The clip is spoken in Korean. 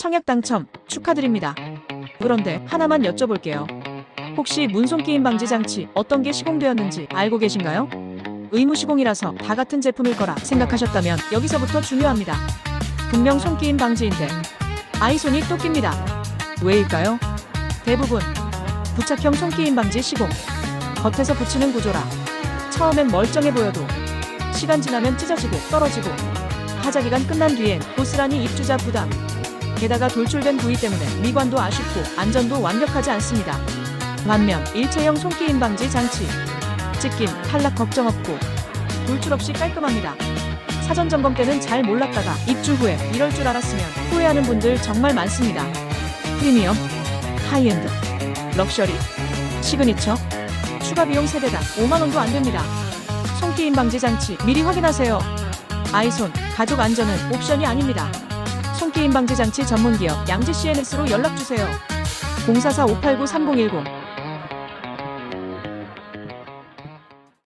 청약 당첨 축하드립니다. 그런데 하나만 여쭤볼게요. 혹시 문손 끼임 방지 장치 어떤 게 시공되었는지 알고 계신가요? 의무 시공이라서 다 같은 제품일 거라 생각하셨다면 여기서부터 중요합니다. 분명 손끼임 방지인데 아이 손이 또 낍니다. 왜일까요? 대부분 부착형 손끼임 방지 시공 겉에서 붙이는 구조라 처음엔 멀쩡해 보여도 시간 지나면 찢어지고 떨어지고 하자 기간 끝난 뒤엔 고스란히 입주자 부담 게다가 돌출된 부위 때문에 미관도 아쉽고 안전도 완벽하지 않습니다. 반면 일체형 손끼임 방지 장치 찢김, 탈락 걱정 없고 돌출 없이 깔끔합니다. 사전 점검 때는 잘 몰랐다가 입주 후에 이럴 줄 알았으면 후회하는 분들 정말 많습니다. 프리미엄, 하이엔드, 럭셔리, 시그니처, 추가 비용 세대당 5만 원도 안 됩니다. 손끼임 방지 장치 미리 확인하세요. 아이손 가족 안전은 옵션이 아닙니다. 손끼임 방지 장치 전문 기업 양지 CNS로 연락 주세요. 044-589-3010